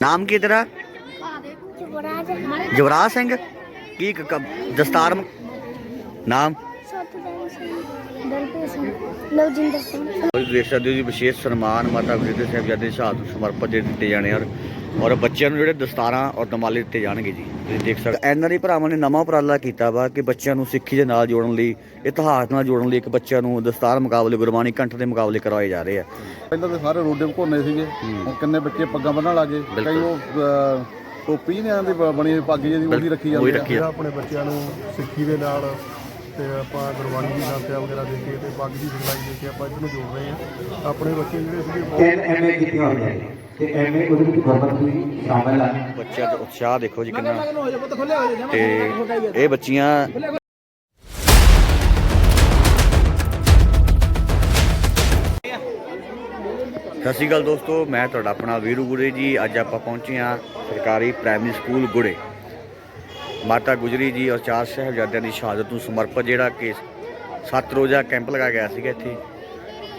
ਨਾਮ ਕੀ ਤੇਰਾ? ਜਵਰਾਜ ਸਿੰਘ। ਕੀ ਦਸਤਾਰ ਨਾਮ? ਸਤਿਦਾਨ ਸਿੰਘ ਸਿੰਘ ਸਿੰਘ। ਜੀ ਵਿਸ਼ੇਸ਼ ਸਨਮਾਨ ਮਾਤਾ ਗੁਜਰ ਸਾਹਿਬਜ਼ਾਦੇ ਦੀ ਸ਼ਹਾਦਤ ਸਮਰਪਿਤ ਦਿੱਤੇ ਜਾਣੇ ਹਨ ਔਰ ਬੱਚਿਆਂ ਨੂੰ ਜਿਹੜੇ ਦਸਤਾਰਾਂ ਔਰ ਦਮਾਲੇ ਦਿੱਤੇ ਜਾਣਗੇ ਜੀ ਤੁਸੀਂ ਦੇਖ ਸਕਦੇ ਐਨਆਰਆਈ ਭਰਾਵਾਂ ਨੇ ਨਵਾਂ ਉਪਰਾਲਾ ਕੀਤਾ ਵਾ ਕਿ ਬੱਚਿਆਂ ਨੂੰ ਸਿੱਖੀ ਦੇ ਨਾਲ ਜੋੜਨ ਲਈ ਇਤਿਹਾਸ ਨਾਲ ਜੋੜਨ ਲਈ ਇੱਕ ਬੱਚਿਆਂ ਨੂੰ ਦਸਤਾਰ ਮੁਕਾਬਲੇ ਗੁਰਬਾਣੀ ਕੰਠ ਦੇ ਮੁਕਾਬਲੇ ਕਰਵਾਏ ਜਾ ਰਹੇ ਆ। ਪਹਿਲਾਂ ਤਾਂ ਸਾਰੇ ਰੋਡੇ ਘੋਨੇ ਸੀਗੇ ਹੁਣ ਕਿੰਨੇ ਬੱਚੇ ਪੱਗਾਂ ਬੰਨਣ ਲੱਗੇ ਕਈ। ਉਹ ਅਹ, ਟੋਪੀ ਨੇ ਆਂਦੀ ਬਣੀ ਹੋਈ ਪੱਗ ਜਿਹੀ ਉਹੀ ਰੱਖੀ ਜਾਂਦੇ ਆ। ਆਪਣੇ ਬੱਚਿਆਂ ਨੂੰ ਸਿੱਖੀ ਦੇ ਨਾਲ ਤੇ ਆਪਾਂ ਗੁਰਬਾਣੀ ਦੀ ਗਾਥਾ ਵਗੈਰਾ ਦੇ ਕੇ ਤੇ ਪੱਗ ਦੀ ਸਿਖਲਾਈ ਦੇ ਕੇ ਆਪਾਂ ਇਹਨੂੰ ਜੋੜ ਰਹੇ ਹਾਂ। ਆਪਣੇ ਬੱਚੇ ਜਿਹੜੇ ਸੀਗੇ ਬਹੁਤ ਐਮਏ ਕੀਤੀਆਂ ਹੋਈਆਂ ਨੇ। ਤੇ ਐਮਏ ਉਹਦੇ ਵਿੱਚ ਗੁਰਮਤਿ ਵੀ ਸ਼ਾਮਲ ਹੈ ਬੱਚਿਆਂ ਦਾ ਉਤਸ਼ਾਹ ਦੇਖੋ ਜੀ ਕਿੰਨਾ। ਤੇ ਇਹ ਬੱਚੀਆਂ ਸਤਿ ਸ਼੍ਰੀ ਅਕਾਲ ਦੋਸਤੋ ਮੈਂ ਤੁਹਾਡਾ ਆਪਣਾ ਵੀਰੂ ਗੁਰੇ ਜੀ। ਅੱਜ ਆਪਾਂ ਪਹੁੰਚੇ ਹਾਂ ਸਰਕਾਰੀ ਪ੍ਰਾਇਮਰੀ ਸਕੂਲ ਗੁੜੇ। ਮਾਤਾ ਗੁਜਰੀ ਜੀ ਔਰ ਚਾਰ ਸਾਹਿਬਜ਼ਾਦਿਆਂ ਦੀ ਸ਼ਹਾਦਤ ਨੂੰ ਸਮਰਪਿਤ ਜਿਹੜਾ ਕਿ ਸੱਤ ਰੋਜ਼ਾ ਕੈਂਪ ਲਗਾਇਆ ਗਿਆ ਸੀਗਾ ਇੱਥੇ,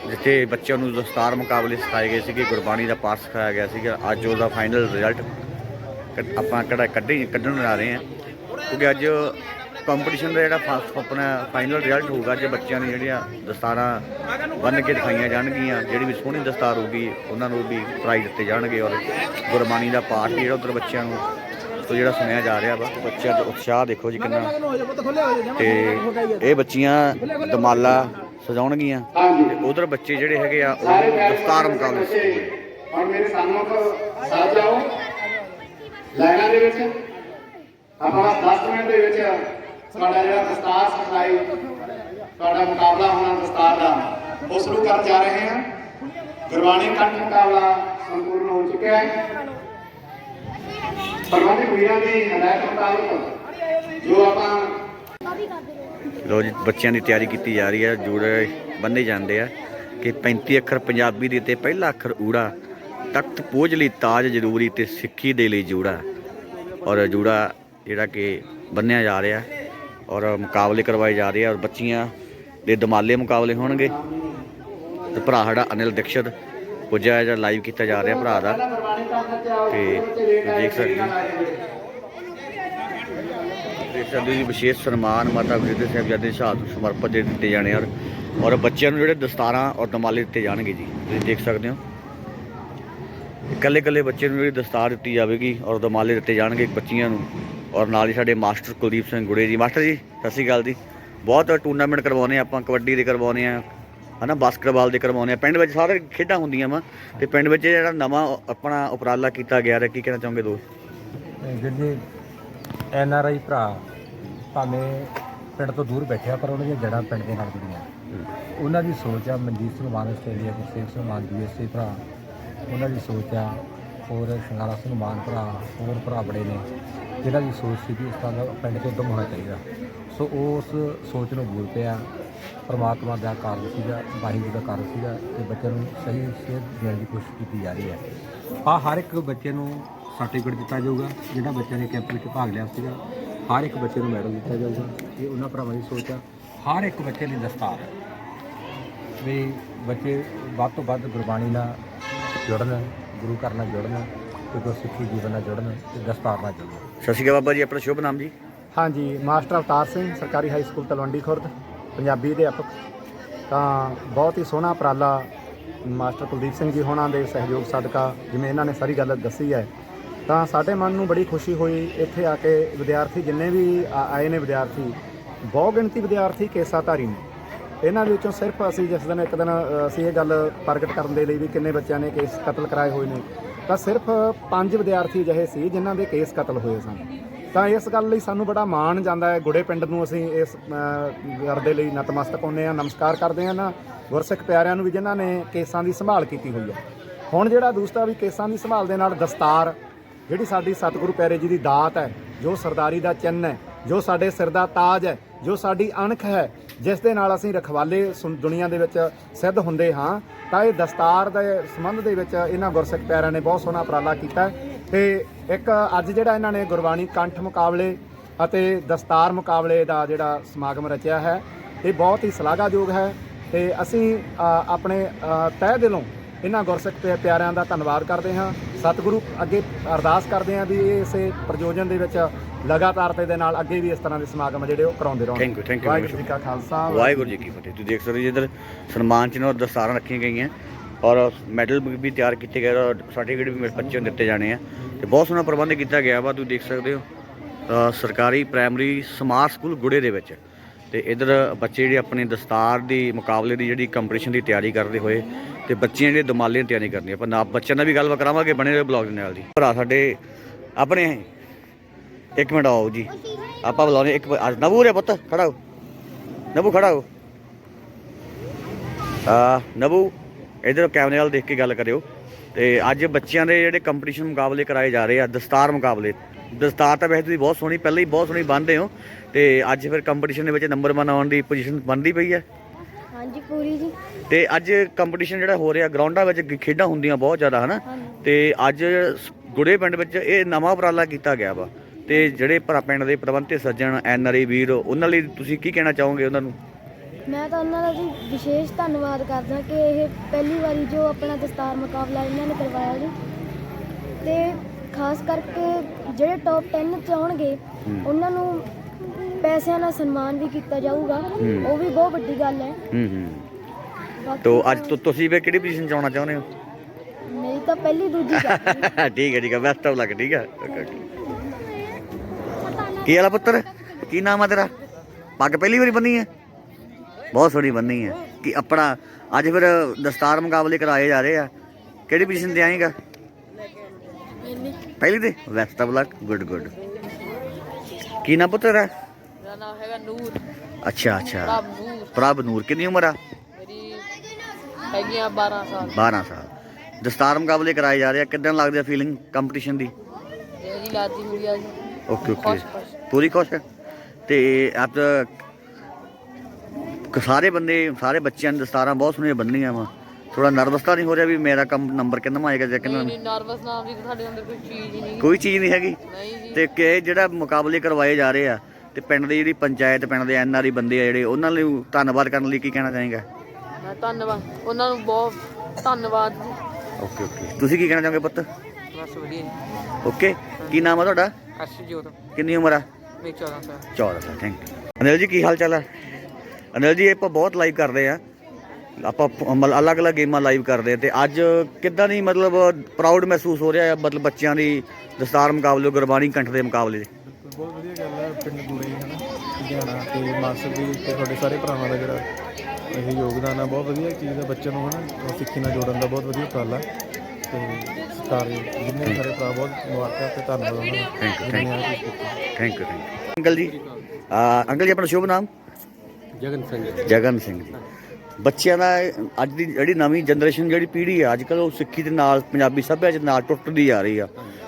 ਜਿੱਥੇ ਬੱਚਿਆਂ ਨੂੰ ਦਸਤਾਰ ਮੁਕਾਬਲੇ ਸਿਖਾਏ ਗਏ ਸੀਗੇ, ਗੁਰਬਾਣੀ ਦਾ ਪਾਠ ਸਿਖਾਇਆ ਗਿਆ ਸੀਗਾ। ਅੱਜ ਉਹਦਾ ਫਾਈਨਲ ਰਿਜ਼ਲਟ ਕੱਢ- ਆਪਾਂ ਕਿਹੜਾ ਕੱਢੀ, ਕੱਢਣ ਜਾ ਰਹੇ ਹਾਂ। ਕਿਉਂਕਿ ਅੱਜ ਕੰਪੀਟੀਸ਼ਨ ਦਾ ਜਿਹੜਾ ਫਸਟ ਆਪਣਾ ਫਾਈਨਲ ਰਿਜ਼ਲਟ ਹੋਊਗਾ ਜੇ ਬੱਚਿਆਂ ਨੇ ਜਿਹੜੀਆਂ ਦਸਤਾਰਾਂ ਬੰਨ੍ਹ ਕੇ ਦਿਖਾਈਆਂ ਜਾਣਗੀਆਂ, ਜਿਹੜੀ ਵੀ ਸੋਹਣੀ ਦਸਤਾਰ ਹੋਊਗੀ, ਉਹਨਾਂ ਨੂੰ ਵੀ ਪ੍ਰਾਈਜ਼ ਦਿੱਤੇ ਜਾਣਗੇ ਔਰ ਗੁਰਬਾਣੀ ਦਾ ਪਾਠ ਵੀ ਜਿਹੜਾ ਉਧਰ ਬੱਚਿਆਂ ਨੂੰ ਤੋਂ ਜਿਹੜਾ ਸੁਣਿਆ ਜਾ ਰਿਹਾ ਵਾ ਬੱਚਿਆਂ ਦਾ ਉਤਸ਼ਾਹ ਦੇਖੋ ਜੀ ਕਿੰਨਾ। ਤੇ ਇਹ ਬੱਚੀਆਂ ਦਮਾਲਾ ਸਜਾਉਣਗੀਆਂ। ਤੇ ਉਧਰ ਬੱਚੇ ਜਿਹੜੇ ਹੈਗੇ ਆ ਉਹ ਦਸਤਾਰ ਮੁਕਾਬਲੇ ਸਿੱਖਣਗੇ ਹੁਣ ਮੇਰੇ ਸਾਹਮਣੇ ਸੱਜ ਜਾਓ। ਲਾਈਨਾਂ ਦੇ ਵਿੱਚ। ਆਪਾਂ 10 ਮਿੰਟ ਦੇ ਵਿੱਚ ਤੁਹਾਡਾ ਜਿਹੜਾ ਦਸਤਾਰ ਸਿਖਲਾਈ ਤੁਹਾਡਾ ਮੁਕਾਬਲਾ ਹੋਣਾ ਦਸਤਾਰ ਦਾ। ਉਹ ਸ਼ੁਰੂ ਕਰਨ ਜਾ ਰਹੇ ਹਾਂ। ਗੁਰਬਾਣੀ ਕੰਠ ਮੁਕਾਬਲਾ ਸੰਪੂਰਨ ਹੋ ਚੁੱਕਿਆ ਹੈ। ਪ੍ਰਬੰਧਕ ਵੀਰਾਂ ਦੀ ਹਦਾਇਤ ਮੁਤਾਬਕ। ਜੋ ਆਪਾਂ ਲੋ ਜੀ, ਬੱਚਿਆਂ ਦੀ ਤਿਆਰੀ ਕੀਤੀ ਜਾ ਰਹੀ ਹੈ। ਜੂੜੇ ਬੰਨੇ ਜਾਂਦੇ ਆ ਕਿ 35 ਅੱਖਰ ਪੰਜਾਬੀ ਦੇ ਤੇ ਪਹਿਲਾ ਅੱਖਰ ਊੜਾ, ਤਖਤ ਪੋਝ ਲਈ ਤਾਜ ਜ਼ਰੂਰੀ ਤੇ ਸਿੱਖੀ ਦੇ ਲਈ ਜੂੜਾ। ਔਰ ਜੂੜਾ ਜਿਹੜਾ ਕਿ ਬੰਨਿਆ ਜਾ ਰਿਹਾ ਔਰ ਮੁਕਾਬਲੇ ਕਰਵਾਏ ਜਾ ਰਹੇ ਆ ਔਰ ਬੱਚੀਆਂ ਦੇ ਦਮਾਲੇ ਮੁਕਾਬਲੇ ਹੋਣਗੇ। ਤੇ ਭਰਾ ਸਾਡਾ ਅਨਿਲ ਦਿਕਸ਼ਤ ਪੁੱਜਾ ਹੈ ਜਿਹੜਾ ਲਾਈਵ ਕੀਤਾ ਜਾ ਰਿਹਾ ਭਰਾ ਦਾ। ਤੇ ਦੇਖ ਸਕਦੇ ਹੋ। ਦੇਖ ਸਕਦੇ ਹੋ ਜੀ, ਵਿਸ਼ੇਸ਼ ਸਨਮਾਨ ਮਾਤਾ ਗੁਜਰ ਸਾਹਿਬਜ਼ਾਦੇ ਦੀ ਸ਼ਹਾਦਤ ਸਮਰਪਿਤ ਜਿਹੜੇ ਦਿੱਤੇ ਜਾਣੇ ਹਨ ਔਰ ਬੱਚਿਆਂ ਨੂੰ ਜਿਹੜੇ ਦਸਤਾਰਾਂ ਔਰ ਦਮਾਲੇ ਦਿੱਤੇ ਜਾਣਗੇ ਜੀ, ਤੁਸੀਂ ਦੇਖ ਸਕਦੇ ਹੋ। ਇਕੱਲੇ ਇਕੱਲੇ ਬੱਚੇ ਨੂੰ ਜਿਹੜੀ ਦਸਤਾਰ ਦਿੱਤੀ ਜਾਵੇਗੀ ਔਰ ਦਮਾਲੇ ਦਿੱਤੇ ਜਾਣਗੇ ਬੱਚੀਆਂ ਨੂੰ ਔਰ ਨਾਲ ਹੀ ਸਾਡੇ ਮਾਸਟਰ ਕੁਲਦੀਪ ਸਿੰਘ ਗੁੜੇ ਜੀ। ਮਾਸਟਰ ਜੀ, ਸਤਿ ਸ਼੍ਰੀ ਅਕਾਲ ਜੀ। ਬਹੁਤ ਟੂਰਨਾਮੈਂਟ ਕਰਵਾਉਨੇ ਆ ਆਪਾਂ, ਕਬੱਡੀ ਦੇ ਕਰਵਾਉਨੇ ਆ ਹਨਾ ਬਾਸਕਟਬਾਲ ਦੇ ਕਰਵਾਉਨੇ ਆ। ਪਿੰਡ ਵਿੱਚ ਸਾਰੇ ਖੇਡਾਂ ਹੁੰਦੀਆਂ ਵਾ ਤੇ ਪਿੰਡ ਵਿੱਚ ਜਿਹੜਾ ਨਵਾਂ ਆਪਣਾ ਉਪਰਾਲਾ ਕੀਤਾ ਗਿਆ ਹੈ ਕੀ ਕਹਿਣਾ ਚਾਹੋਗੇ ਦੋਸਤ? ਜਿਹੜੇ ਐਨ ਆਰ ਆਈ ਭਰਾ ਭਾਵੇਂ ਪਿੰਡ ਤੋਂ ਦੂਰ ਬੈਠਿਆ ਪਰ ਉਹਨਾਂ ਦੀਆਂ ਜੜ੍ਹਾਂ ਪਿੰਡ ਦੇ ਨਾਲ ਜੁੜੀਆਂ। ਉਹਨਾਂ ਦੀ ਸੋਚ ਆ ਮਨਜੀਤ ਸਿੰਘ ਮਾਨ ਆਸਟ੍ਰੇਲੀਆ ਸੇਖ ਸਿੰਘ ਮਾਨ ਯੂਐਸਏ ਭਰਾ। ਉਹਨਾਂ ਦੀ ਸੋਚ ਆ ਹੋਰ ਸ਼ਿੰਗਾਰਾ ਸਿੰਘ ਮਾਨ ਭਰਾ ਹੋਰ ਭਰਾ ਬੜੇ ਨੇ। ਜਿਹਨਾਂ ਦੀ ਸੋਚ ਸੀ ਕਿ ਇਸ ਤਰ੍ਹਾਂ ਦਾ ਪਿੰਡ ਤੋਂ ਉੱਦਮ ਹੋਣਾ ਚਾਹੀਦਾ। ਸੋ ਉਸ ਸੋਚ ਨੂੰ ਬੋਲ ਪਿਆ। ਪਰਮਾਤਮਾ ਦਾ ਕਾਰਨ ਸੀਗਾ ਵਾਹਿਗੁਰੂ ਦਾ ਕਾਰਨ ਸੀਗਾ ਤੇ ਬੱਚਿਆਂ ਨੂੰ ਸਹੀ ਸੇਧ ਦੇਣ ਦੀ ਕੋਸ਼ਿਸ਼ ਕੀਤੀ ਜਾ ਰਹੀ ਹੈ। ਆ ਹਰ ਇੱਕ ਬੱਚੇ ਨੂੰ ਸਰਟੀਫਿਕੇਟ ਦਿੱਤਾ ਜਾਊਗਾ ਜਿਹੜਾ ਬੱਚੇ ਨੇ ਕੈਂਪ ਵਿੱਚ ਭਾਗ ਲਿਆ ਸੀਗਾ। ਹਰ ਇੱਕ ਬੱਚੇ ਨੂੰ ਮੈਡਲ ਦਿੱਤਾ ਜਾਊਗਾ ਇਹ ਉਹਨਾਂ ਭਰਾਵਾਂ ਦੀ ਸੋਚ ਆ। ਹਰ ਇੱਕ ਬੱਚੇ ਲਈ ਦਸਤਾਰ ਹੈ। ਵੀ ਬੱਚੇ ਵੱਧ ਤੋਂ ਵੱਧ ਗੁਰਬਾਣੀ ਨਾਲ ਜੁੜਨ ਗੁਰੂ ਘਰ ਨਾਲ ਜੁੜਨ ਤੇ ਗੁਰਸਿੱਖੀ ਜੀਵਨ ਨਾਲ ਜੁੜਨ ਤੇ ਦਸਤਾਰ ਨਾਲ ਜੁੜਨ। ਸਤਿ ਸ਼੍ਰੀ ਅਕਾਲ ਬਾਬਾ ਜੀ ਆਪਣਾ ਸ਼ੁਭ ਨਾਮ ਜੀ। ਹਾਂਜੀ ਮਾਸਟਰ ਅਵਤਾਰ ਸਿੰਘ ਸਰਕਾਰੀ ਹਾਈ ਸਕੂਲ ਤਲਵੰਡੀ ਖੁਰਦ। ਪੰਜਾਬੀ ਅਧਿਆਪਕ ਤਾਂ ਬਹੁਤ ਹੀ ਸੋਹਣਾ ਉਪਰਾਲਾ ਮਾਸਟਰ ਕੁਲਦੀਪ ਸਿੰਘ ਜੀ ਹੋਣਾ ਦੇ ਸਹਿਯੋਗ ਸਦਕਾ, ਜਿਵੇਂ ਇਹਨਾਂ ਨੇ ਸਾਰੀ ਗੱਲ ਦੱਸੀ ਹੈ। ਤਾਂ ਸਾਡੇ ਮਨ ਨੂੰ ਬੜੀ ਖੁਸ਼ੀ ਹੋਈ ਇੱਥੇ ਆ ਕੇ ਵਿਦਿਆਰਥੀ ਜਿੰਨੇ ਵੀ ਆਏ ਨੇ ਵਿਦਿਆਰਥੀ ਬਹੁ ਗਿਣਤੀ ਵਿਦਿਆਰਥੀ ਕੇਸਾਧਾਰੀ ਨੇ। ਇਹਨਾਂ ਦੇ ਵਿੱਚੋਂ ਸਿਰਫ ਅਸੀਂ ਜਿਸ ਦਿਨ ਇੱਕ ਦਿਨ ਅਸੀਂ ਇਹ ਗੱਲ ਪ੍ਰਗਟ ਕਰਨ ਦੇ ਲਈ ਵੀ ਕਿੰਨੇ ਬੱਚਿਆਂ ਨੇ ਕੇਸ ਕਤਲ ਕਰਾਏ ਹੋਏ ਨੇ, ਤਾਂ ਸਿਰਫ ਪੰਜ ਵਿਦਿਆਰਥੀ ਅਜਿਹੇ ਸੀ ਜਿਨ੍ਹਾਂ ਦੇ ਕੇਸ ਕਤਲ ਹੋਏ ਸਨ। ਤਾਂ ਇਸ ਗੱਲ ਲਈ ਸਾਨੂੰ ਬੜਾ ਮਾਣ ਜਾਂਦਾ ਹੈ। ਗੁੜੇ ਪਿੰਡ ਨੂੰ ਅਸੀਂ ਇਸ ਅ, ਦੇ ਲਈ ਨਤਮਸਤਕ ਹੁੰਨੇ ਆ ਨਮਸਕਾਰ ਕਰਦੇ ਆ ਨਾ। ਗੁਰਸਿੱਖ ਪਿਆਰਿਆਂ ਨੂੰ ਵੀ ਜਿਨ੍ਹਾਂ ਨੇ ਕੇਸਾਂ ਦੀ ਸੰਭਾਲ ਕੀਤੀ ਹੋਈ ਹੈ। ਹੁਣ ਜਿਹੜਾ ਦੂਸਰਾ ਵੀ ਕੇਸਾਂ ਦੀ ਸੰਭਾਲ ਦੇ ਨਾਲ ਦਸਤਾਰ ਜਿਹੜੀ ਸਾਡੀ ਸਤਿਗੁਰੂ ਪਿਆਰੇ ਜੀ ਦੀ ਦਾਤ ਹੈ ਜੋ ਸਰਦਾਰੀ ਦਾ ਚਿੰਨ੍ਹ ਹੈ ਜੋ ਸਾਡੇ ਸਿਰ ਦਾ ਤਾਜ ਹੈ ਜੋ ਸਾਡੀ ਅਣਖ ਹੈ ਜਿਸ ਦੇ ਨਾਲ ਅਸੀਂ ਰਖਵਾਲੇ ਸੁਨ- ਦੁਨੀਆ ਦੇ ਵਿੱਚ ਸਿੱਧ ਹੁੰਦੇ ਹਾਂ ਤਾਂ ਇਹ ਦਸਤਾਰ ਦੇ ਸੰਬੰਧ ਦੇ ਵਿੱਚ ਇਹਨਾਂ ਗੁਰਸਿੱਖ ਪਿਆਰਿਆਂ ਨੇ ਬਹੁਤ ਸੋਹਣਾ ਉਪਰਾਲਾ ਕੀਤਾ ਤੇ ਇੱਕ ਅੱਜ ਜਿਹੜਾ ਇਹਨਾਂ ਨੇ ਗੁਰਬਾਣੀ ਕੰਠ ਮੁਕਾਬਲੇ ਅਤੇ ਦਸਤਾਰ ਮੁਕਾਬਲੇ ਦਾ ਜਿਹੜਾ ਸਮਾਗਮ ਰਚਿਆ ਹੈ ਇਹ ਬਹੁਤ ਹੀ ਸ਼ਲਾਘਾਯੋਗ ਹੈ ਤੇ ਅਸੀਂ ਆਪਣੇ ਤਹਿ ਦਿਲੋਂ ਇਹਨਾਂ ਗੁਰਸਿੱਖ ਤੇ ਪਿਆਰਿਆਂ ਦਾ ਧੰਨਵਾਦ ਕਰਦੇ ਹਾਂ। ਸਤਿਗੁਰੂ ਅੱਗੇ ਅਰਦਾਸ ਕਰਦੇ ਹਾਂ ਵੀ ਇਹ ਇਸੇ ਪ੍ਰਯੋਜਨ ਦੇ ਵਿੱਚ ਲਗਾਤਾਰਤੇ ਦੇ ਨਾਲ ਅੱਗੇ ਵੀ ਇਸ ਤਰ੍ਹਾਂ ਦੇ ਸਮਾਗਮ ਜਿਹੜੇ ਉਹ ਕਰਾਉਂਦੇ ਰਹੋ you, thank you very Waheguru ji ਕਾ ਖਾਲਸਾ ਵਾਹਿਗੁਰੂ ਜੀ ਕੀ ਫਤਿਹ। ਤੁਸੀਂ ਦੇਖ ਸਕਦੇ ਹੋ ਜੀ ਇੱਧਰ ਸਨਮਾਨ ਚਿੰਨ੍ਹ ਔਰ ਦਸਤਾਰਾਂ ਰੱਖੀਆਂ ਗਈਆਂ ਔਰ ਮੈਡਲ ਵੀ ਤਿਆਰ ਕੀਤੇ ਗਏ ਔਰ ਸਰਟੀਫਿਕੇਟ ਵੀ ਮੇਰੇ ਬੱਚਿਆਂ ਨੂੰ ਦਿੱਤੇ ਜਾਣੇ ਆ। ਤੇ ਬਹੁਤ ਸੋਹਣਾ ਪ੍ਰਬੰਧ ਕੀਤਾ ਗਿਆ ਵਾ, ਤੁਸੀਂ ਦੇਖ ਸਕਦੇ ਹੋ। ਸਰਕਾਰੀ ਪ੍ਰਾਇਮਰੀ ਸਮਾਰਟ ਸਕੂਲ ਗੁੜੇ ਦੇ ਵਿੱਚ। ਤੇ ਇੱਧਰ ਬੱਚੇ ਜਿਹੜੇ ਆਪਣੇ ਦਸਤਾਰ ਦੀ ਮੁਕਾਬਲੇ ਦੀ ਜਿਹੜੀ ਕੰਪੀਟੀਸ਼ਨ ਦੀ ਤਿਆਰੀ ਕਰਦੇ ਹੋਏ ਤੇ ਬੱਚਿਆਂ ਜਿਹੜੇ ਦਮਾਲੇ ਦੀ ਤਿਆਰੀ ਕਰਨੀ ਆਪਾਂ ਨਾ ਬੱਚਿਆਂ ਨਾਲ ਵੀ ਗੱਲਬਾਤ ਕਰਾਵਾਂਗੇ ਬਣੇ ਹੋਏ ਬਲੌਗ ਦੇ ਨਾਲ ਦੀ। ਭਰਾ ਸਾਡੇ ਆਪਣੇ ਇੱਕ ਮਿੰਟ ਆਓ ਜੀ। ਆਪਾਂ ਬੁਲਾਉਣੇ ਇੱਕ ਅੱਜ ਨਬੂ ਰੇ ਪੁੱਤ, ਖੜਾ ਹੋ। ਨਵੂ ਖੜਾ ਹੋ। ਆ ਨਬੂ ਇਧਰ ਕੈਮਰੇ ਵੱਲ ਦੇਖ ਕੇ ਗੱਲ ਕਰਿਓ। ਤੇ ਅੱਜ ਬੱਚਿਆਂ ਦੇ ਜਿਹੜੇ ਕੰਪੀਟੀਸ਼ਨ ਮੁਕਾਬਲੇ ਕਰਾਏ ਜਾ ਰਹੇ ਆ ਦਸਤਾਰ ਮੁਕਾਬਲੇ। ਦਸਤਾਰ ਤਾਂ ਵੈਸੇ ਤੁਸੀਂ ਬਹੁਤ ਸੋਹਣੀ ਪਹਿਲਾਂ ਹੀ ਬਹੁਤ ਸੋਹਣੀ ਬੰਨਦੇ ਹੋ। ਤੇ ਅੱਜ ਫਿਰ ਕੰਪੀਟੀਸ਼ਨ ਦੇ ਵਿੱਚ ਨੰਬਰ 1 ਆਉਣ ਦੀ ਪੋਜੀਸ਼ਨ ਬਣਦੀ ਪਈ ਹੈ? ਹਾਂਜੀ ਪੂਰੀ ਜੀ। ਤੇ ਅੱਜ ਕੰਪੀਟੀਸ਼ਨ ਜਿਹੜਾ ਹੋ ਰਿਹਾ ਗਰਾਊਂਡਾਂ ਵਿੱਚ ਖੇਡਾਂ ਹੁੰਦੀਆਂ ਬਹੁਤ ਜ਼ਿਆਦਾ ਹਨਾ? ਤੇ ਅੱਜ ਗੁੜੇ ਪਿੰਡ ਵਿੱਚ ਇਹ ਨਵਾਂ ਉਪਰਾਲਾ ਕੀਤਾ ਗਿਆ ਵਾ। ਤੇ ਜਿਹੜੇ ਭਰਾ ਪਿੰਡ ਦੇ ਪ੍ਰਬੰਧਕ ਸੱਜਣ ਐਨਆਰਈ ਵੀਰ ਉਹਨਾਂ ਲਈ ਤੁਸੀਂ ਕੀ ਕਹਿਣਾ ਚਾਹੋਗੇ ਉਹਨਾਂ ਨੂੰ? ਮੈਂ ਤਾਂ ਉਹਨਾਂ ਦਾ ਜੀ ਵਿਸ਼ੇਸ਼ ਧੰਨਵਾਦ ਕਰਦਾ ਕਿ ਇਹ ਪਹਿਲੀ ਵਾਰੀ ਜੋ ਆਪਣਾ ਦਸਤਾਰ ਮੁਕਾਬਲਾ ਇਹਨਾਂ ਨੇ ਕਰਵਾਇਆ ਜੀ। ਤੇ ਖਾਸ ਕਰਕੇ ਜਿਹੜੇ ਟੌਪ 10 ਚ ਆਉਣਗੇ। ਉਹਨਾਂ ਨੂੰ ਪੈਸਿਆਂ ਨਾਲ ਸਨਮਾਨ ਵੀ ਕੀਤਾ ਜਾਊਗਾ। ਉਹ ਵੀ ਬਹੁਤ ਵੱਡੀ ਗੱਲ ਹੈ। ਹੂੰ ਹੂੰ। ਬਾਕੀ ਤੋ ਅੱਜ ਤੁ- ਤੁਸੀਂ ਵੀ ਕਿਹੜੀ ਪੋਜੀਸ਼ਨ ਚ ਆਉਣਾ ਚਾਹੁੰਦੇ ਹੋ? ਮੇਰੀ ਤਾਂ ਪਹਿਲੀ ਦੂਜੀ ਗੱਲ ਠੀਕ ਹੈ ਠੀਕ ਹੈ। ਬੈਸਟ ਆਫ ਲੱਕ ਠੀਕ ਹੈ। Okay, okay. ਕੀ ਆ ਪੁੱਤਰ? ਕੀ ਨਾਮ ਆ ਤੇਰਾ? ਪੱਗ ਪਹਿਲੀ ਵਾਰੀ ਬੰਨੀ ਹੈ? ਬਹੁਤ ਸੋਹਣੀ ਬੰਨੀ ਹੈ। ਕਿ ਆਪਣਾ ਅੱਜ ਫਿਰ ਦਸਤਾਰ ਮੁਕਾਬਲੇ ਕਰਾਏ ਜਾ ਰਹੇ ਆ। ਕਿਹੜੀ ਪੋਜੀਸ਼ਨ ਤੇ ਆਏਗਾ? ਪਹਿਲੀ ਤੇ? Best of luck good good ਕੀ ਨਾਮ ਪੁੱਤਰ ਹੈ? ਮੇਰਾ ਨਾਮ ਹੈਗਾ ਨੂਰ। ਅੱਛਾ ਅੱਛਾ। ਪ੍ਰਭ ਨੂਰ। ਕਿੰਨੀ ਉਮਰ ਆ? ਮੇਰੀ ਹੈਗੀਆਂ 12 ਸਾਲ। 12 ਸਾਲ। ਦਸਤਾਰ ਮੁਕਾਬਲੇ ਕਰਾਏ ਜਾ ਰਹੇ ਆ। ਕਿਦਾਂ ਲੱਗਦੀ ਆ ਫੀਲਿੰਗ ਕੰਪੀਟੀਸ਼ਨ ਦੀ? ਜੀ ਲਾਦੀ ਹੋਈ ਆ ਜੀ। Okay okay. ਪੂਰੀ ਖੁਸ਼? ਹੈ ਤੇ ਆਪ ਸਾਰੇ ਬੰਦੇ ਸਾਰੇ ਬੱਚਿਆਂ ਨੇ ਦਸਤਾਰਾਂ ਬਹੁਤ ਸੋਹਣੀਆਂ ਬੰਨੀਆਂ ਵਾ। ਥੋੜਾ ਨਰਵਸ ਤਾਂ ਨਹੀਂ ਹੋ ਰਿਹਾ ਵੀ ਮੇਰਾ ਕੰਮ ਨੰਬਰ ਕਿੰਨਾ ਆਏਗਾ ਜਾਂ ਕਿੰਨਾ ਨਹੀਂ ਨਰਵਸ ਨਾ ਵੀ ਸਾਡੇ ਅੰਦਰ ਕੋਈ ਚੀਜ਼ ਹੀ ਨਹੀਂ। ਕੋਈ ਚੀਜ਼ ਨਹੀਂ ਹੈਗੀ। ਤੇ ਕਿ ਜਿਹੜਾ ਮੁਕਾਬਲੇ ਕਰਵਾਏ ਜਾ ਰਹੇ ਆ ਤੇ ਪਿੰਡ ਦੀ ਜਿਹੜੀ ਪੰਚਾਇਤ ਪਿੰਡ ਦੇ ਐਨਆਰਈ ਬੰਦੇ ਆ ਜਿਹੜੇ ਉਹਨਾਂ ਲਈ ਧੰਨਵਾਦ ਕਰਨ ਲਈ ਕੀ ਕਹਿਣਾ ਚਾहेਗਾ ਮੈਂ ਧੰਨਵਾਦ। ਉਹਨਾਂ ਨੂੰ ਬਹੁਤ ਧੰਨਵਾਦ ਜੀ। Okay okay. ਤੁਸੀਂ ਕੀ ਕਹਿਣਾ ਚਾਹੋਗੇ ਪੁੱਤ? ਬਸ ਵਧੀਆ ਜੀ। ਓਕੇ। ਕੀ ਨਾਮ ਆ ਤੁਹਾਡਾ? ਅਰਸ਼ਜੋਤ ਕਿੰਨੀ ਉਮਰ ਆ? ਮੇਰੀ 14 ਸਾਲ। 14 ਸਾਲ ਥੈਂਕ ਯੂ ਅਨਿਲ ਜੀ ਕੀ ਹਾਲ ਚਾਲ ਹੈ ਅਨਿਲ ਜੀ ਆਪਾਂ ਬਹੁਤ ਲਾਈਵ ਕਰਦੇ ਆ ਆਪਾਂ ਅਲੱਗ-ਅਲੱਗ ਗੇਮਾਂ ਲਾਈਵ ਕਰਦੇ ਆ ਤੇ ਅੱਜ ਕਿੱਦਾਂ ਦੀ ਮਤਲਬ ਪ੍ਰਾਊਡ ਮਹਿਸੂਸ ਹੋ ਰਿਹਾ ਹੈ ਮਤਲਬ ਬੱਚਿਆਂ ਦੀ ਦਸਤਾਰ ਮੁਕਾਬਲੇ ਗੁਰਬਾਣੀ ਕੰਠ ਦੇ ਮੁਕਾਬਲੇ? ਬਹੁਤ ਵਧੀਆ ਗੱਲ ਹੈ ਪਿੰਡ ਗੂੜੇ ਹਨਾ ਲੁਧਿਆਣਾ ਤੇ ਮਾਸਟਰ ਜੀ ਤੇ ਤੁਹਾਡੇ ਸਾਰੇ ਭਰਾਵਾਂ ਦਾ ਜਿਹੜਾ ਇਹ ਯੋਗਦਾਨ ਆ ਬਹੁਤ ਵਧੀਆ ਚੀਜ਼ ਹੈ ਬੱਚਿਆਂ ਨੂੰ ਹਨਾ ਸਿੱਖੀ ਨਾਲ ਜੋੜਨ ਦਾ ਬਹੁਤ ਵਧੀਆ ਉਪਰਾਲਾ ਤੇ ਸਾਰੇ ਜਿੰਨੇ ਸਾਰੇ ਭਰਾ ਬਹੁਤ ਮੁਬਾਰਕਾਂ ਤੇ ਧੰਨਵਾਦ ਉਹਨਾਂ ਦਾ। Thank you, ਜਿਨ੍ਹਾਂ thank ਨੇ ਆਹ ਚੀਜ਼ ਕੀਤੀ thank you thank you uncle ji uncle ji ਆਪਣਾ ਸ਼ੁਭ ਨਾਮ? ਜਗਨ ਸਿੰਘ ਜਗਨ ਸਿੰਘ ਜੀ। ਬੱਚਿਆਂ ਦਾ ਅੱਜ ਦੀ ਜਿਹੜੀ ਨਵੀਂ ਜਨਰੇਸ਼ਨ ਜਿਹੜੀ ਪੀੜ੍ਹੀ ਆ ਅੱਜ ਕੱਲ ਉਹ ਸਿੱਖੀ ਦੇ ਨਾਲ ਪੰਜਾਬੀ ਸੱਭਿਆਚਾਰ ਦੇ ਨਾਲ ਟੁੱਟਦੀ ਜਾ ਰਹੀ ਆ।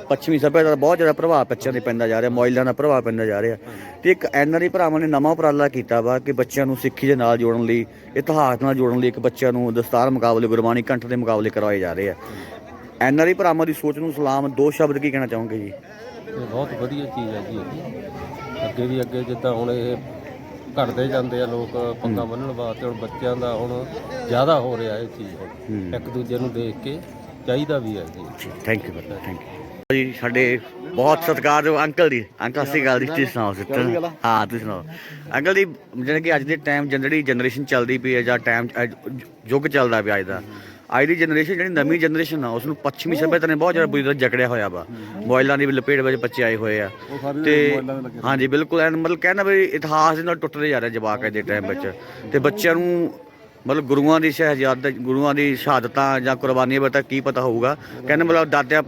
ਪੱਛਮੀ ਸੱਭਿਆਚਾਰ ਦਾ ਬਹੁਤ ਜ਼ਿਆਦਾ ਪ੍ਰਭਾਵ ਬੱਚਿਆਂ ਤੇ ਪੈਂਦਾ ਜਾ ਰਿਹਾ ਮੋਬਾਈਲਾਂ ਦਾ ਪ੍ਰਭਾਵ ਪੈਂਦਾ ਜਾ ਰਿਹਾ। ਤੇ ਇੱਕ ਐਨਆਰਆਈ ਭਰਾਵਾਂ ਨੇ ਨਵਾਂ ਉਪਰਾਲਾ ਕੀਤਾ ਵਾ ਕਿ ਬੱਚਿਆਂ ਨੂੰ ਸਿੱਖੀ ਦੇ ਨਾਲ ਜੋੜਨ ਲਈ ਇਤਿਹਾਸ ਨਾਲ ਜੋੜਨ ਲਈ ਇੱਕ ਬੱਚਿਆਂ ਨੂੰ ਦਸਤਾਰ ਮੁਕਾਬਲੇ ਗੁਰਬਾਣੀ ਕੰਠ ਦੇ ਮੁਕਾਬਲੇ ਕਰਵਾਏ ਜਾ ਰਹੇ ਆ। ਐਨਆਰਆਈ ਭਰਾਵਾਂ ਦੀ ਸੋਚ ਨੂੰ ਸਲਾਮ ਦੋ ਸ਼ਬਦ ਕੀ ਕਹਿਣਾ ਚਾਹੋਗੇ ਜੀ? ਇਹ ਬਹੁਤ ਵਧੀਆ ਚੀਜ਼ ਹੈ ਜੀ। ਅੱਗੇ ਵੀ ਅੱਗੇ ਜਿੱਦਾਂ ਹੁਣ ਇਹ ਘਟਦੇ ਜਾਂਦੇ ਆ ਲੋਕ ਪੱਗਾਂ ਬੰਨਣ ਵਾਸਤੇ ਹੁਣ ਬੱਚਿਆਂ ਦਾ ਹੁਣ ਜ਼ਿਆਦਾ ਹੋ ਰਿਹਾ ਇਹ ਚੀਜ਼। ਹੁਣ ਹੂੰ। ਇੱਕ ਦੂਜੇ ਨੂੰ ਦੇਖ ਕੇ ਚਾਹੀਦਾ ਵੀ ਹੈ ਜੀ। ਥੈਂਕ ਯੂ ਬਤਾ ਥੈਂਕ ਯੂ ਜੀ ਸਾਡੇ ਬਹੁਤ ਸਤਿਕਾਰਯੋਗ ਅੰਕਲ ਜੀ ਅੰਕਲ ਸਤਿ ਸ਼੍ਰੀ ਅਕਾਲ ਜੀ ਤੁਸੀਂ ਸੁਣਾਓ ਸਿੱਤਰ ਹਾਂ ਤੁਸੀਂ ਸੁਣਾਓ। ਅੰਕਲ ਜੀ ਜਿਹੜੇ ਕਿ ਅੱਜ ਦੇ ਟਾਈਮ ਜਿਹੜੀ ਜਨਰੇਸ਼ਨ ਚੱਲਦੀ ਪਈ ਹੈ ਜਾਂ ਟਾਈਮ ਯੁੱਗ ਚੱਲਦਾ ਪਿਆ ਅੱਜ ਦਾ। ਦੀ ਜਨਰੇਸ਼ਨ ਜਿਹੜੀ ਨਵੀਂ ਜਨਰੇਸ਼ਨ ਆ ਉਸ ਨੂੰ ਪੱਛਮੀ ਸੱਭਿਅਤਾ ਨੇ ਬਹੁਤ ਜ਼ਿਆਦਾ ਬੁਰੀ ਤਰ੍ਹਾਂ ਜਕੜਿਆ ਹੋਇਆ ਵਾ। ਮੋਬਾਈਲਾਂ ਦੀ ਵੀ ਲਪੇਟ ਵਿੱਚ ਬੱਚੇ ਆਏ ਹੋਏ ਆ। ਤੇ ਹਾਂਜੀ ਬਿਲਕੁਲ ਐਨ ਮਤਲਬ ਕਹਿੰਦਾ ਵੀ ਇਤਿਹਾਸ ਦੇ ਨਾਲ ਟੁੱਟਦੇ ਜਾ ਰਿਹਾ ਜਵਾਕ ਦੇ ਟਾਈਮ ਵਿੱਚ। ਤੇ ਬੱਚਿਆਂ ਨੂੰ ਮਤਲਬ ਗੁਰੂਆਂ ਦੀ ਸ਼ਹਾਦਤ ਗੁਰੂਆਂ ਦੀ ਸ਼ਹਾਦਤਾਂ ਜਾਂ ਕੁਰਬਾਨੀਆਂ ਬਾਰੇ ਕੀ ਪਤਾ ਹੋਊਗਾ। ਕਹਿੰਦੇ ਮਤਲਬ ਦਾਦਿਆਂ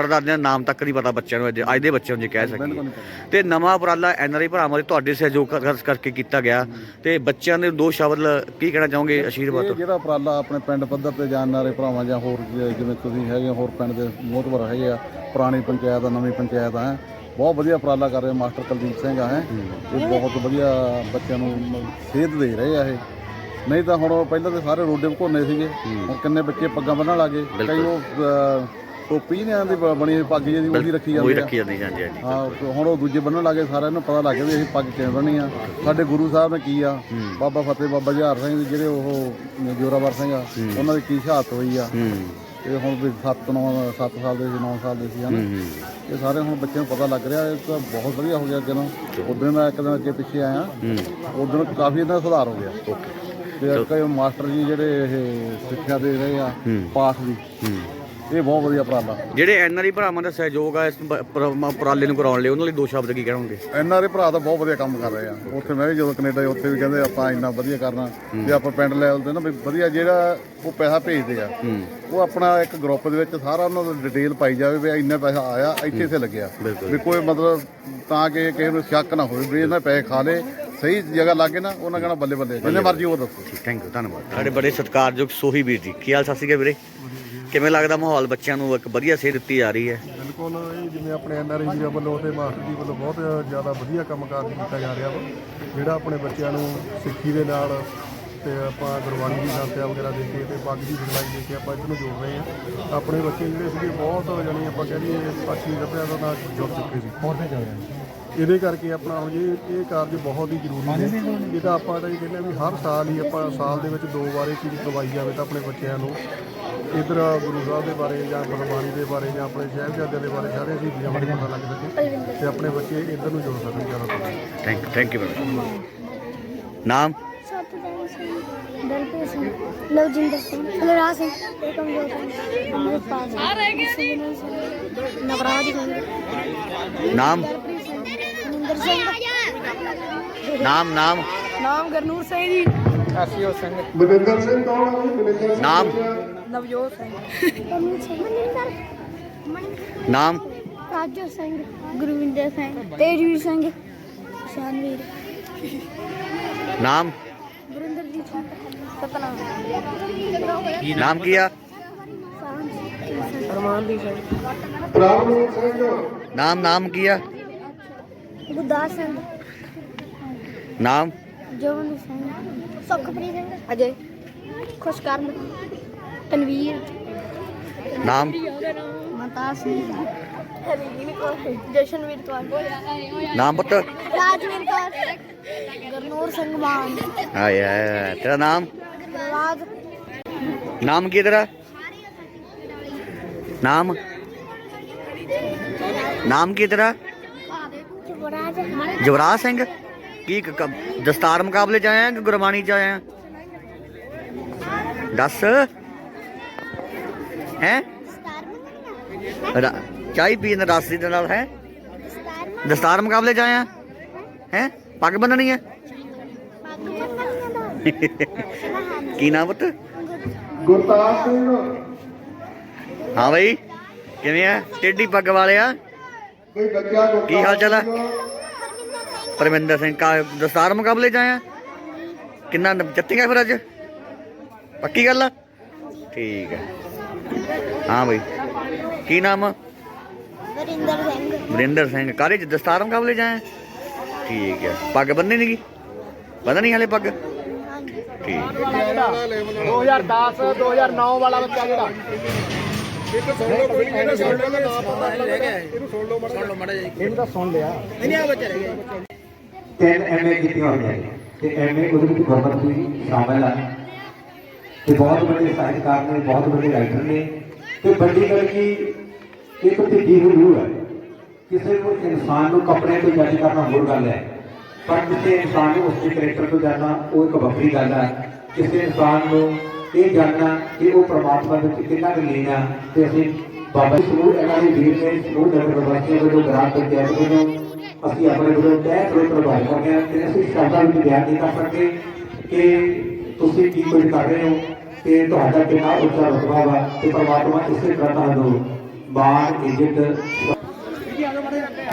ਪਾ- ਪੜਦਾਦਿਆਂ ਦਾ ਨਾਮ ਤੱਕ ਨਹੀਂ ਪਤਾ ਬੱਚਿਆਂ ਨੂੰ ਅੱਜ ਅੱਜ ਦੇ ਬੱਚਿਆਂ ਨੂੰ ਜੇ ਕਹਿ ਸਕੀਏ। ਤੇ ਨਵਾਂ ਉਪਰਾਲਾ ਐਨਆਰਆਈ ਭਰਾਵਾਂ ਦੇ ਤੁਹਾਡੇ ਸਹਿਯੋਗ ਕਰ- ਕਰਕੇ ਕੀਤਾ ਗਿਆ। ਤੇ ਬੱਚਿਆਂ ਦੇ ਦੋ ਸ਼ਬਦ ਕੀ ਕਹਿਣਾ ਚਾਹੋਗੇ ਅਸ਼ੀਰਵਾਦ? ਇਹ ਜਿਹੜਾ ਉਪਰਾਲਾ ਆਪਣੇ ਪਿੰਡ ਪੱਧਰ ਤੇ ਜਾਣ ਵਾਲੇ ਭਰਾਵਾਂ ਜਾਂ ਹੋਰ ਜਿਵੇਂ ਤੁਸੀਂ ਹੈਗੇ ਹੋਰ ਪਿੰਡ ਦੇ ਮੋਹਤਵਰ ਹੈਗੇ ਆ ਪੁਰਾਣੀ ਪੰਚਾਇਤ ਆ ਨਵੀਂ ਪੰਚਾਇਤ ਆ ਬਹੁਤ ਵਧੀਆ ਉਪਰਾਲਾ ਕਰ ਰਹੇ ਮਾਸਟਰ ਕੁਲਦੀਪ ਸਿੰਘ ਆ ਹੈ। ਇਹ ਬਹੁਤ ਵਧੀਆ ਬੱਚਿਆਂ ਨੂੰ ਸੇਧ ਦੇ ਰਹੇ ਆ ਇਹ। ਨਹੀਂ ਤਾਂ ਹੁਣ ਪਹਿਲਾਂ ਤੇ ਸਾਰੇ ਰੋਡੇ ਘੁੰਨੇ ਸੀਗੇ। ਹੁਣ ਕਿੰਨੇ ਬੱਚੇ ਪੱਗਾਂ ਬੰਨਣ ਲੱਗੇ ਕਈ ਉਹ ਟੋਪੀ ਨੇ ਆਂਦੀ ਬਣੀ ਹੋਈ ਪੱਗ ਜਿਹੀ ਉਹਦੀ ਰੱਖੀ ਉਹੀ ਜਾਂਦੀ ਆ। ਰੱਖੀ ਜਾਂਦੀ ਹਾਂਜੀ ਹਾਂਜੀ। ਹਾਂ ਹੁਣ ਉਹ ਦੂਜੇ ਬੰਨਣ ਲੱਗੇ ਸਾਰਿਆਂ ਨੂੰ ਪਤਾ ਲੱਗ ਗਿਆ ਵੀ ਇਹ ਪੱਗ ਕਿਵੇਂ ਬੰਨਣੀ ਆ। ਸਾਡੇ ਗੁਰੂ ਸਾਹਿਬ ਨੇ ਕੀ ਆ ਬਾਬਾ ਫਤਿਹ ਬਾਬਾ ਜਹਾਰ ਸਿੰਘ ਜੀ ਜਿਹੜੇ ਉਹ ਜੋਰਾਵਰ ਸਿੰਘ ਆ ਉਹਨਾਂ ਦੀ ਕੀ ਸ਼ਹਾਦਤ ਹੋਈ ਆ। ਹੂੰ। ਇਹ ਹੁਣ ਵੀ 7 9 7 ਸਾਲ ਦੇ ਸੀ 9 ਸਾਲ ਦੇ ਸੀ ਹਨ। ਇਹ ਸਾਰੇ ਹੁਣ ਬੱਚਿਆਂ ਨੂੰ ਪਤਾ ਲੱਗ ਰਿਹਾ ਇਹ ਤਾਂ ਬਹੁਤ ਵਧੀਆ ਹੋ ਗਿਆ ਅੱਗੇ ਨੂੰ ਉਦੋਂ ਮੈਂ ਇੱਕ ਦਿਨ ਅੱਗੇ ਪਿੱਛੇ ਆਇਆ ਉਦੋਂ ਕਾਫੀ ਇਹਨਾਂ ਦਾ ਸੁਧਾਰ ਹੋ ਗਿਆ। ਤੇ ਇੱਕ ਇਹ ਮਾਸਟਰ ਜੀ ਜਿਹੜੇ ਇਹ ਸਿੱਖਿਆ ਦੇ ਰਹੇ ਆ। ਪਾਠ ਦੀ। ਇਹ ਬਹੁਤ ਵਧੀਆ ਉਪਰਾਲਾ ਜਿਹੜੇ ਐਨਆਰਈ ਭਰਾਵਾਂ ਦਾ ਸਹਿਯੋਗ ਆ ਇਸ ਉਪਰਾਲੇ ਨੂੰ ਕਰਾਉਣ ਲਈ ਉਹਨਾਂ ਲਈ ਦੋ ਸ਼ਬਦ ਕੀ ਕਹਿਣਗੇ? ਐਨਆਰਏ ਭਰਾ ਤਾਂ ਬਹੁਤ ਵਧੀਆ ਕੰਮ ਕਰ ਰਹੇ ਆ। ਉੱਥੇ ਮੈਂ ਵੀ ਜਦੋਂ ਕੈਨੇਡਾ ਉੱਥੇ ਵੀ ਕਹਿੰਦੇ ਆਪਾਂ ਇੰਨਾ ਵਧੀਆ ਕਰਨਾ ਤੇ ਆਪਾਂ ਪਿੰਡ ਲੈਵਲ ਤੇ ਨਾ ਵੀ ਵਧੀਆ ਜਿਹੜਾ ਉਹ ਪੈਸਾ ਭੇਜਦੇ ਆ ਉਹ ਆਪਣਾ ਇੱਕ ਗਰੁੱਪ ਦੇ ਵਿੱਚ ਸਾਰਾ ਉਹਨਾਂ ਦਾ ਡਿਟੇਲ ਪਾਈ ਜਾਵੇ ਵੀ ਇੰਨਾ ਪੈਸਾ ਆਇਆ ਇੱਥੇ ਇੱਥੇ ਲੱਗਿਆ। ਵੀ ਕੋਈ ਮਤਲਬ ਤਾਂ ਕਿ ਕਿਸੇ ਨੂੰ ਸ਼ੱਕ ਨਾ ਹੋਵੇ ਵੀ ਇਹਨਾਂ ਪੈਸੇ ਖਾ ਲੇ ਸਹੀ ਜਗ੍ਹਾ ਲੱਗੇ ਨਾ ਉਹਨਾਂ ਕਹਿਣਾ ਬੱਲੇ ਬੱਲੇ ਜਿੰਨੇ ਮਰਜ਼ੀ ਉਹ ਦੱਸੋ। ਥੈਂਕ ਯੂ ਧੰਨਵਾਦ। ਸਾਡੇ ਬੜੇ ਸਤਿਕਾਰਯੋਗ ਸੋਹੀ ਵੀਰ ਜੀ। ਕੀ ਹਾਲ ਸਤਿ ਸ਼੍ਰੀ ਅਕਾਲ ਵੀਰੇ। ਕਿਵੇਂ ਲੱਗਦਾ ਮਾਹੌਲ ਬੱਚਿਆਂ ਨੂੰ? ਇੱਕ ਵਧੀਆ ਸੇਧ ਦਿੱਤੀ ਜਾ ਰਹੀ ਹੈ। ਬਿਲਕੁਲ ਇਹ ਜਿਵੇਂ ਆਪਣੇ ਐਨਆਰਆਈ ਜੀ ਵੱਲੋਂ ਤੇ ਮਾਸਟਰ ਜੀ ਵੱਲੋਂ ਬਹੁਤ ਜ਼ਿਆਦਾ ਵਧੀਆ ਕੰਮ ਕਾਜ ਕੀਤਾ ਜਾ ਰਿਹਾ ਵਾ। ਜਿਹੜਾ ਆਪਣੇ ਬੱਚਿਆਂ ਨੂੰ ਸਿੱਖੀ ਦੇ ਨਾਲ ਤੇ ਆਪਾਂ ਗੁਰਬਾਣੀ ਦੀ ਸੰਥਿਆ ਵਗੈਰਾ ਦੇ ਕੇ ਤੇ ਪੱਗ ਦੀ ਸਿਖਲਾਈ ਦੇ ਕੇ ਆਪਾਂ ਇਹਨੂੰ ਜੋੜ ਰਹੇ ਹਾਂ। ਆਪਣੇ ਬੱਚੇ ਜਿਹੜੇ ਸੀਗੇ ਬਹੁਤ ਜਾਨੀ ਆਪਾਂ ਕਹਿ ਲਈਏ ਪੱਛਮੀ ਸੱਭਿਆਚਾਰ ਨਾਲ ਜੁੜ ਚੁੱਕੇ ਸੀ। ਹੋਰ ਤੇ ਚੱਲ ਰਿਹਾ ਇਹਦੇ ਕਰਕੇ ਆਪਣਾ ਹੁਣ ਇਹ ਇਹ ਕਾਰਜ ਬਹੁਤ ਹੀ ਜ਼ਰੂਰੀ ਨੇ। ਇਹਦਾ ਆਪਾਂ ਤਾਂ ਇਹ ਕਹਿੰਦੇ ਹਾਂ ਵੀ ਹਰ ਸਾਲ ਹੀ ਆਪਾਂ ਸਾਲ ਦੇ ਵਿੱਚ ਦੋ ਵਾਰ ਇਹ ਚੀਜ਼ ਕਰਵਾਈ ਜਾਵੇ ਤਾਂ ਆਪਣੇ ਬੱਚਿਆਂ ਨੂੰ। ਇਧਰ ਗੁਰੂ ਸਾਹਿਬ ਦੇ ਬਾਰੇ ਜਾਂ ਗੁਰਬਾਣੀ ਦੇ ਬਾਰੇ ਜਾਂ ਆਪਣੇ ਸਾਹਿਬਜ਼ਾਦਿਆਂ ਦੇ ਬਾਰੇ ਸਾਰੇ ਸ਼ਹੀਦੀਆਂ ਬਾਰੇ ਪਤਾ ਲੱਗ ਸਕੇ ਤੇ ਆਪਣੇ ਬੱਚੇ ਇਧਰ ਨੂੰ ਜੁੜ ਸਕਣ ਜ਼ਿਆਦਾ ਤੋਂ ਜ਼ਿਆਦਾ। ਥੈਂਕ ਥੈਂਕ ਯੂ ਨਾਮ? ਸਤਿਦਾਨ ਸਿੰਘ ਦਲਪ੍ਰੀਤ ਸਿੰਘ ਲਵਜਿੰਦਰ ਸਿੰਘ ਬਲਰਾਜ ਸਿੰਘ ਏਕਮਜੋਤ ਸਿੰਘ ਅਮਰਪਾਲ ਸਿੰਘ ਆ ਰਹਿ ਗਏ ਨਵਰਾਜ ਸਿੰਘ ਨਾਮ? ਦਲਪ੍ਰੀਤ ਸਿੰਘ ਮਨਿੰਦਰ ਸਿੰਘ ਨਾਮ ਨਾਮ ਨਾਮ ਗਰਨੂਰ ਸਿੰਘ ਜੀ ਮਨਿੰਦਰ ਸਿੰਘ ਕੌਣ ਹੈ ਜੀ ਮਨਿੰਦਰ ਸਿੰਘ ਨਾਮ ਨਵਜੋਤ ਸਿੰਘ ਅਮਿਤ ਸਿੰਘ ਮਨਿੰਦਰ ਨਾਮ ਰਾਜੂ ਸਿੰਘ ਗੁਰਵਿੰਦਰ ਸਿੰਘ ਤੇਜਵੀਰ ਸਿੰਘ ਸ਼ਾਨਵੀਰ ਨਾਮ ਗੁਰਿੰਦਰਜੀਤ ਸਿੰਘ ਸਤਨਾਮ ਨਾਮ ਕੀ ਆ ਪ੍ਰਭਜੀਤ ਸਿੰਘ ਨਾਮ ਨਾਮ ਕੀ ਆ ਗੁਰਦਾਸ ਸਿੰਘ। ਨਾਮ? ਜਵਨ ਸਿੰਘ। ਸੁਖਪ੍ਰੀਤ ਸਿੰਘ। ਅਜੇ? ਖੁਸ਼ਕਰਮ। ਤਨਵੀਰ। ਨਾਮ? ਮਤਾ ਸਿੰਘ। ਜਸ਼ਨਵੀਰ ਕੌਰ। ਨਾਮ ਪੁੱਤ? ਰਾਜਵੀਰ ਕੌਰ। ਗਰਨੂਰ ਸਿੰਘ ਮਾਨ। ਆਇਆ ਤੇਰਾ ਨਾਮ? ਰਾਜ। ਨਾਮ ਕੀ ਤੇਰਾ? ਨਾਮ? ਨਾਮ ਕੀ ਤੇਰਾ? ਯੁਵਰਾਜ ਸਿੰਘ ਕੀ ਕ- ਕ- ਦਸਤਾਰ ਮੁਕਾਬਲੇ ਚ ਆਇਆ ਕਿ ਗੁਰਬਾਣੀ ਚ ਆਇਆ? ਦੱਸ। ਹੈ? ਚਾਈ ਪੀਣ ਰਸ ਦੇ ਨਾਲ ਹੈ? ਦਸਤਾਰ ਮੁਕਾਬਲੇ ਚ ਆਇਆ? ਹੈ? ਪੱਗ ਬੰਨਣੀ ਹੈ? ਕੀ ਨਾਮ ਪੁੱਤ? ਗੁਰਤਾਜ ਸਿੰਘ। ਹਾਂ ਬਈ ਕਿਵੇਂ ਆ? ਟੇਢੀ ਪੱਗ ਵਾਲਿਆ? ਕੋਈ ਬੱਚਾ ਗੁਰਤਾਜ ਕੀ ਹਾਲ ਚਾਲ? ਸਿੰਘ, ਪਰਮਿੰਦਰ ਸਿੰਘ ਕਾ ਦਸਤਾਰ ਮੁਕਾਬਲੇ ਚ ਆਇਆ? ਕਿੰਨਾ ਜਿੱਤੇਗਾ ਫਿਰ ਅੱਜ? ਪੱਕੀ ਗੱਲ ਆ? ਠੀਕ ਹੈ ਹਾਂ ਬਈ। ਕੀ ਨਾਮ ਆ? ਵਰਿੰਦਰ ਸਿੰਘ। ਵਰਿੰਦਰ ਸਿੰਘ। ਕਾਰੇ ਚ? ਦਸਤਾਰ ਮੁਕਾਬਲੇ ਚ ਆਇਆ? ਠੀਕ ਹੈ ਪੱਗ ਬੰਨੀ ਨਹੀਂ ਗਈ ਬੰਨਣੀ ਹਲੇ ਪੱਗ? ਠੀਕ 2010 2009 ਵਾਲਾ ਬੱਚਾ ਜਿਹੜਾ। ਇਹਨੂੰ ਤਾਂ ਸੁਣ ਲਿਆ। ਤਿੰਨ ਐਮਏ ਕੀਤੀਆਂ ਹੋਈਆਂ ਨੇ। ਤੇ ਐਮਏ ਉਹਦੇ ਵਿੱਚ ਗੁਰਮਤ ਵੀ ਸ਼ਾਮਲ ਹੈ ਤੇ ਬਹੁਤ ਵੱਡੇ ਸਾਹਿਤਕਾਰ ਨੇ ਬਹੁਤ ਵੱਡੇ ਰਾਈਟਰ ਨੇ। ਤੇ ਵੱਡੀ ਗੱਲ ਕੀ ਇੱਕ ਹੋਈ ਰੂਹ ਹੈ ਕਿਸੇ ਨੂੰ ਇਨਸਾਨ ਨੂੰ ਕੱਪੜੇ ਤੋਂ ਜੱਜ ਕਰਨਾ ਹੋਰ ਗੱਲ ਹੈ। ਪਰ ਕਿਸੇ ਇਨਸਾਨ ਨੂੰ ਉਸਦੇ ਕਰੈਕਟਰ ਤੋਂ ਜਾਣਨਾ ਉਹ ਇੱਕ ਵੱਖਰੀ ਗੱਲ ਹੈ ਕਿਸੇ ਇਨਸਾਨ ਨੂੰ ਇਹ ਜਾਣਨਾ ਕਿ ਉਹ ਪ੍ਰਮਾਤਮਾ ਵਿੱਚ ਕਿੰਨਾ ਕੁ ਲੀਨ ਆ ਤੇ ਅਸੀਂ ਬਾਬਾ ਜੀ ਸਮੂਹ ਇਹਨਾਂ ਦੀ ਵੀਰ ਨੇ ਸਮੂਹ ਡਾਕਟਰ ਬਾਕੀ ਵੱਲੋਂ ਗ੍ਰਾਮ ਪੰਚਾਇਤ ਵੱਲੋਂ ਅਸੀਂ ਆਪਣੇ ਵੱਲੋਂ ਤਹਿ ਦਿਲੋਂ ਪ੍ਰਭਾਵ ਕਰਦੇ ਹਾਂ ਤੇ ਅਸੀਂ ਸ਼ਬਦਾਂ ਵਿੱਚ ਬਿਆਨ ਨਹੀਂ ਕਰ ਸਕਦੇ ਕਿ ਤੁਸੀਂ ਕੀ ਕੁਝ ਕਰ ਰਹੇ ਹੋ ਤੇ ਤੁਹਾਡਾ ਕਿੰਨਾ ਉੱਚਾ ਰੁਤਬਾ ਵਾ ਤੇ ਪ੍ਰਮਾਤਮਾ ਇਸੇ ਤਰ੍ਹਾਂ ਤੁਹਾਨੂੰ ਮਾਣ, ਇੱਜ਼ਤ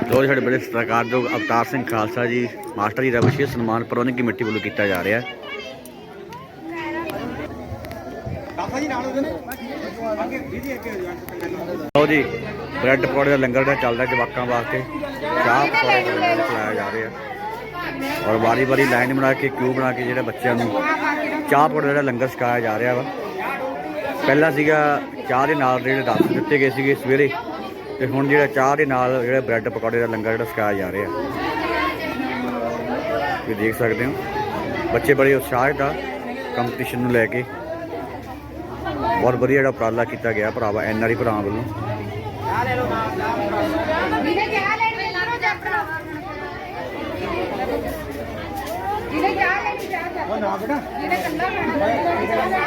ਲੋ ਸਾਡੇ ਬੜੇ ਸਤਿਕਾਰਯੋਗ ਅਵਤਾਰ ਸਿੰਘ ਖਾਲਸਾ ਜੀ, ਮਾਸਟਰ ਜੀ ਦਾ ਵਿਸ਼ੇਸ਼ ਸਨਮਾਨ ਪ੍ਰਬੰਧਕ ਕਮੇਟੀ ਵੱਲੋਂ ਕੀਤਾ ਜਾ ਰਿਹਾ ਹੈ। ਲੋ ਜੀ ਬ੍ਰੈਡ ਪਕੌੜੇ ਦਾ ਲੰਗਰ ਦਾ ਚੱਲਦਾ ਜਵਾਕਾਂ ਵਾਸਤੇ। ਚਾਹ ਪਕੌੜੇ ਦਾ ਲੰਗਰ ਚਲਾਇਆ ਜਾ ਰਿਹਾ। ਔਰ ਵਾਰੀ ਵਾਰੀ ਲਾਈਨ ਬਣਾ ਕੇ ਕਿਊ ਬਣਾ ਕੇ ਜਿਹੜੇ ਬੱਚਿਆਂ ਨੂੰ ਚਾਹ ਪਕੌੜੇ ਦਾ ਲੰਗਰ ਛਕਾਇਆ ਜਾ ਰਿਹਾ ਵਾ। ਪਹਿਲਾਂ ਸੀਗਾ ਚਾਹ ਦੇ ਨਾਲ ਜਿਹੜੇ ਰਸ ਦਿੱਤੇ ਗਏ ਸੀਗੇ ਸਵੇਰੇ ਤੇ ਹੁਣ ਜਿਹੜਾ ਚਾਹ ਦੇ ਨਾਲ ਜਿਹੜਾ ਬ੍ਰੈਡ ਪਕੌੜੇ ਦਾ ਲੰਗਰ ਜਿਹੜਾ ਛਕਾਇਆ ਜਾ ਰਿਹਾ। ਤੁਸੀਂ ਦੇਖ ਸਕਦੇ ਹੋ। ਬੱਚੇ ਬੜੇ ਉਤਸ਼ਾਹਿਤ ਆ ਕੰਪੀਟੀਸ਼ਨ ਨੂੰ ਲੈ ਕੇ। ਬਹੁਤ ਵਧੀਆ ਜਿਹੜਾ ਉਪਰਾਲਾ ਕੀਤਾ ਗਿਆ ਭਰਾਵਾ ਐਨਆਰਈ ਭਰਾਵਾਂ ਵੱਲੋਂ। ਜਿਹਨੇ ਚਾਹ ਲੈਣੀ ਚਾਹ ਕਰ ਜਿਹਨੇ ਕੰਦਾ ਖਾਣਾ